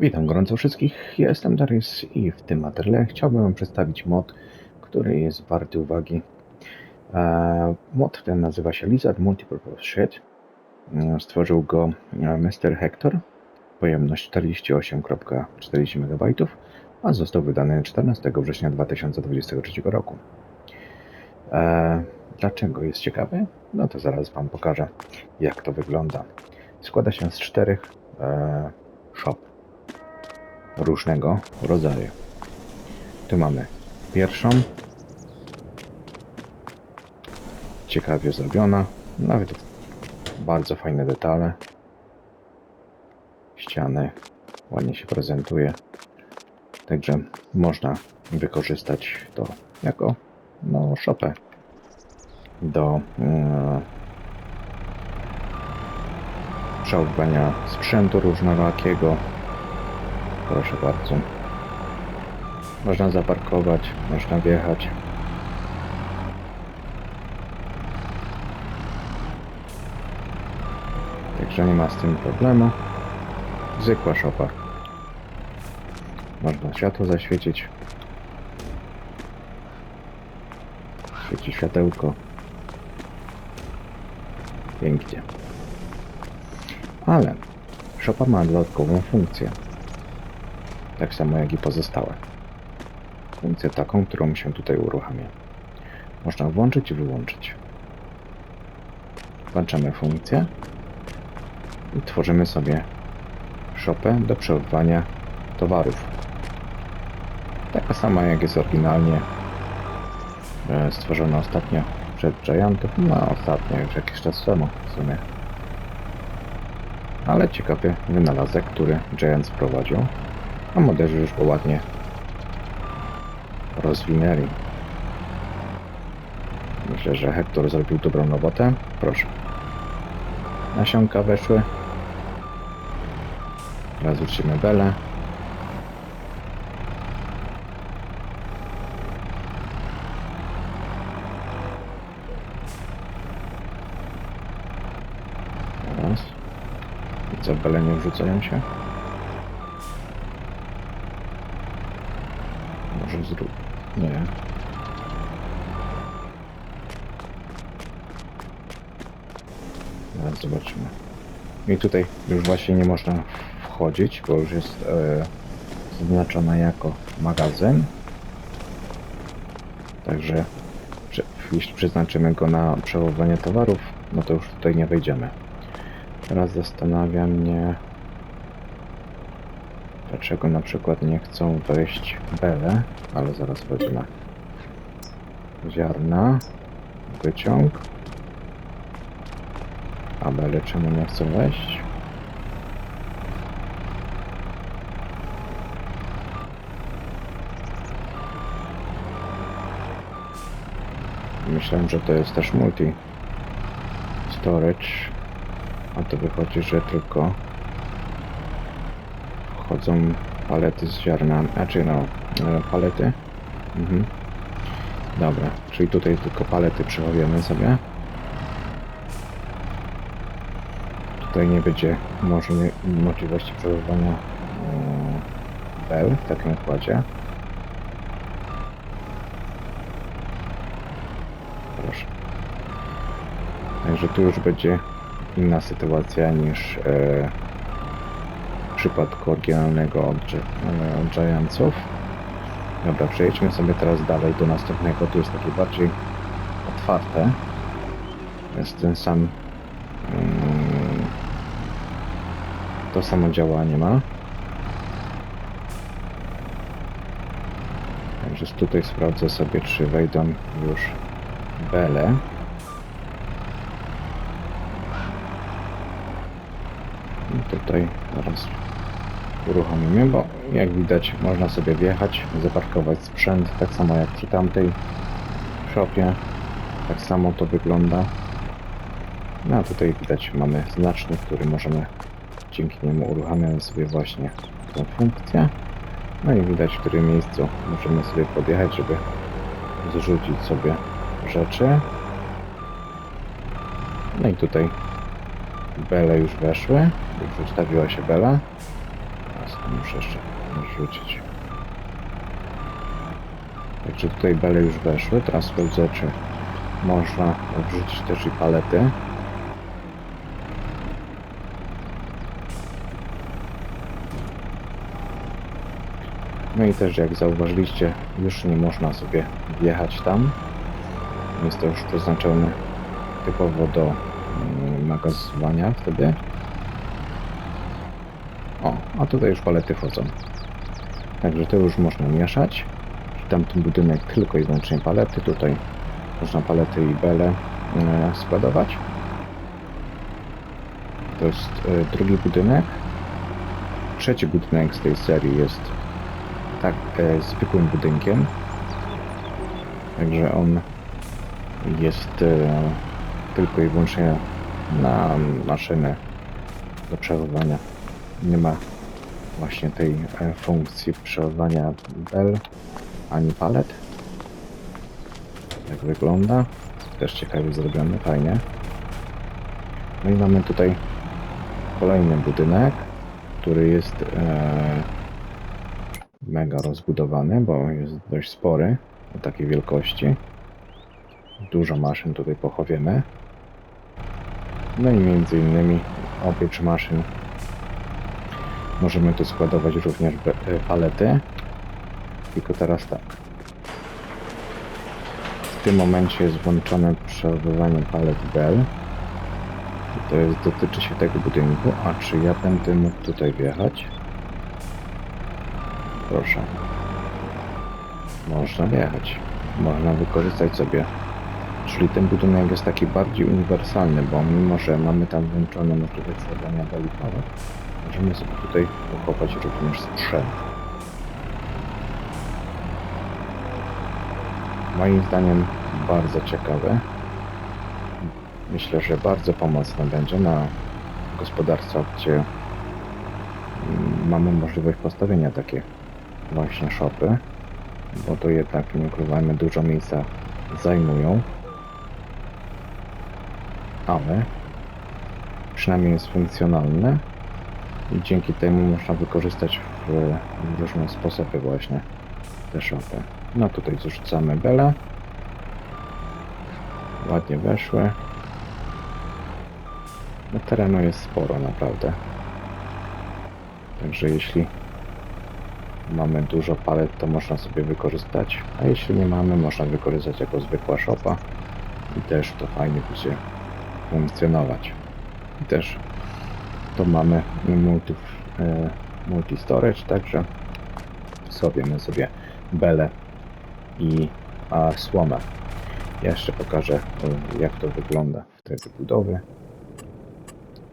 Witam gorąco wszystkich, jestem Darius i w tym materiale chciałbym Wam przedstawić mod, który jest warty uwagi. E, mod ten nazywa się Lizard Multipurpose Shed. E, Stworzył go e, Mr. Hector, pojemność 48.40 MB, a został wydany 14 września 2023 roku. Dlaczego jest ciekawy? No to zaraz Wam pokażę, jak to wygląda. Składa się z czterech shop różnego rodzaju. Tu mamy pierwszą, ciekawie zrobiona, nawet bardzo fajne detale. Ściany ładnie się prezentuje, także można wykorzystać to jako no, szopę do mm, przechowywania sprzętu różnorakiego. Proszę bardzo. Można zaparkować, można wjechać. Także nie ma z tym problemu. Zwykła szopa. Można światło zaświecić. Świeci światełko. Pięknie. Ale szopa ma dodatkową funkcję. Tak samo jak i pozostałe. Funkcję taką, którą się tutaj uruchamia. Można włączyć i wyłączyć. Włączamy funkcję i tworzymy sobie szopę do przechowywania towarów. Taka sama jak jest oryginalnie e, stworzona ostatnio przez Giantów. No ostatnio już jakiś czas temu w sumie. Ale ciekawy wynalazek, który Giant wprowadził. A moderzy już go ładnie rozwinęli. Myślę, że Hector zrobił dobrą robotę. Proszę. Nasionka weszły. Teraz uczymy belę. Teraz. Co, bele nie wrzucają się? Może zrób. Nie. Teraz zobaczymy. I tutaj już właśnie nie można wchodzić, bo już jest e, zaznaczona jako magazyn. Także prze, jeśli przeznaczymy go na przechowywanie towarów, no to już tutaj nie wejdziemy. Teraz zastanawia mnie, dlaczego na przykład nie chcą wejść bele, ale zaraz wejdziemy. Ziarna, wyciąg. A bele czemu nie chcą wejść? Myślałem, że to jest też multi storage, a to wychodzi, że tylko wchodzą palety z ziarnami, znaczy no, e, palety. Mhm. Dobra, czyli tutaj tylko palety przechowujemy sobie. Tutaj nie będzie możli możliwości przechowywania e, bel w takim układzie. Proszę. Także tu już będzie inna sytuacja niż e, przypadku oryginalnego od, Gi- e, Giantsów. Dobra, przejdźmy sobie teraz dalej do następnego. Tu jest takie bardziej otwarte. Jest ten sam. mm, to samo działanie ma. Także tutaj sprawdzę sobie, czy wejdą już bele. I tutaj zaraz uruchomimy, bo jak widać można sobie wjechać, zaparkować sprzęt, tak samo jak przy tamtej shopie. Tak samo to wygląda. No a tutaj widać mamy znacznik, który możemy dzięki niemu uruchamiamy sobie właśnie tą funkcję. No i widać w którym miejscu możemy sobie podjechać, żeby zrzucić sobie rzeczy. No i tutaj bele już weszły. Już ustawiła się bela. Teraz Muszę jeszcze rzucić. Także tutaj bele już weszły. Teraz sprawdzę, czy można wrzucić też i palety. No i też jak zauważyliście, już nie można sobie wjechać tam. Jest to już przeznaczone typowo do magazynowania wtedy. O, a tutaj już palety wchodzą. Także to już można mieszać. Tamten budynek tylko i wyłącznie palety. Tutaj można palety i bele e, składować. To jest e, drugi budynek. Trzeci budynek z tej serii jest tak e, zwykłym budynkiem. Także on jest tylko i wyłącznie na maszynę do przechowywania. Nie ma właśnie tej e, funkcji przechowywania bel ani palet. Jak wygląda. Też ciekawie zrobione, fajnie. No i mamy tutaj kolejny budynek, który jest e, mega rozbudowany, bo jest dość spory, o takiej wielkości. Dużo maszyn tutaj pochowiemy. No i między innymi oprócz maszyn możemy tu składować również e, palety. Tylko teraz tak. W tym momencie jest włączone przechowywanie palet Bell. I To jest, dotyczy się tego budynku. A czy ja będę mógł tutaj wjechać? Proszę. Można wjechać. Można wykorzystać sobie. Czyli ten budynek jest taki bardziej uniwersalny, bo mimo, że mamy tam włączone możliwość składania beli palet, możemy sobie tutaj pochować również sprzęt. Moim zdaniem bardzo ciekawe. Myślę, że bardzo pomocne będzie na gospodarstwach, gdzie mm, mamy możliwość postawienia takie właśnie shopy, bo to jednak, nie ukrywajmy, dużo miejsca zajmują, ale przynajmniej jest funkcjonalne i dzięki temu można wykorzystać w, w różne sposoby właśnie te shopy. No tutaj zrzucamy belę. Ładnie weszły. No terenu jest sporo naprawdę. Także jeśli mamy dużo palet, to można sobie wykorzystać. A jeśli nie mamy, można wykorzystać jako zwykła szopa. I też to fajnie będzie funkcjonować. I też to mamy multi, e, multi storage, także sobie sobie belę i a, słomę. Ja jeszcze pokażę e, jak to wygląda w trybie budowy.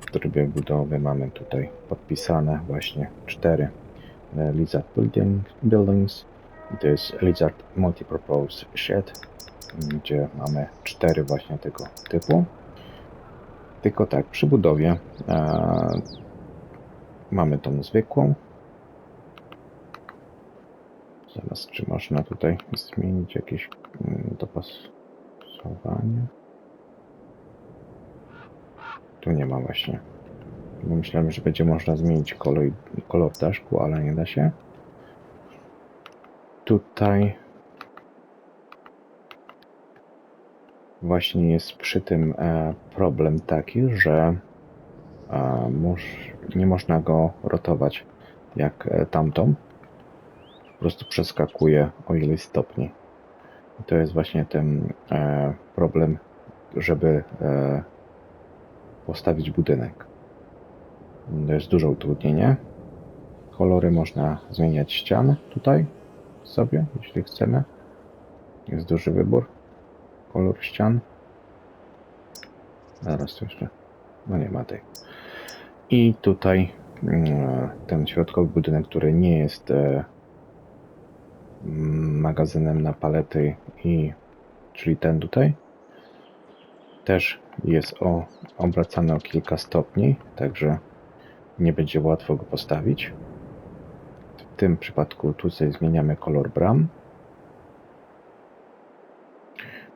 W trybie budowy mamy tutaj podpisane właśnie cztery e, Lizard building, Buildings. To jest Lizard Multipurpose Shed, gdzie mamy cztery właśnie tego typu. Tylko tak, przy budowie e, mamy tą zwykłą. Zaraz, czy można tutaj zmienić jakieś mm, dopasowanie? Tu nie ma właśnie. Myślałem, że będzie można zmienić kolor, kolor daszku, ale nie da się. Tutaj właśnie jest przy tym e, problem taki, że e, nie można go rotować jak e, tamtą. Po prostu przeskakuje o ileś stopni. I to jest właśnie ten problem, żeby postawić budynek. To jest duże utrudnienie. Kolory można zmieniać ścian tutaj sobie, jeśli chcemy. Jest duży wybór kolor ścian. Zaraz tu jeszcze. No nie ma tej. I tutaj mm, ten środkowy budynek, który nie jest e, mm, magazynem na palety i czyli ten tutaj też jest o, obracany o kilka stopni, także nie będzie łatwo go postawić. W tym przypadku tutaj zmieniamy kolor bram.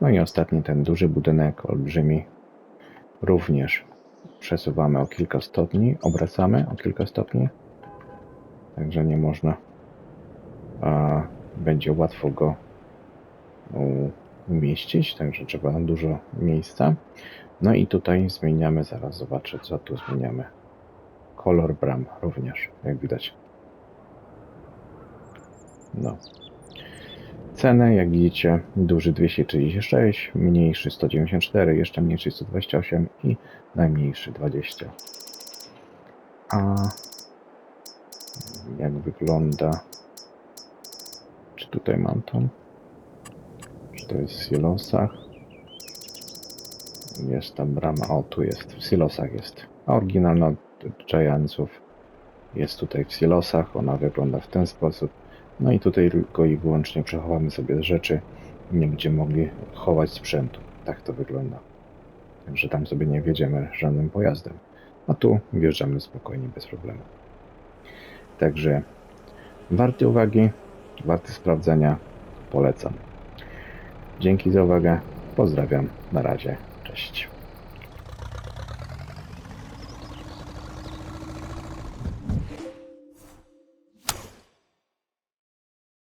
No i ostatni ten duży budynek, olbrzymi, również przesuwamy o kilka stopni, obracamy o kilka stopni. także nie można. A będzie łatwo go umieścić, także trzeba dużo miejsca. No i tutaj zmieniamy, zaraz zobaczę co tu zmieniamy. Kolor bram również, jak widać. No. Cenę, jak widzicie, duży 236, mniejszy 194, jeszcze mniejszy 128 i najmniejszy 20. A jak wygląda? Czy tutaj mam to? Czy to jest w silosach? Jest ta brama, o tu jest, w silosach jest. A oryginalna Giantsów jest tutaj w silosach, ona wygląda w ten sposób. No i tutaj tylko i wyłącznie przechowamy sobie rzeczy, nie będziemy mogli chować sprzętu. Tak to wygląda. Także tam sobie nie wjedziemy żadnym pojazdem. A tu wjeżdżamy spokojnie, bez problemu. Także warty uwagi, warty sprawdzenia, polecam. Dzięki za uwagę, pozdrawiam, na razie, cześć.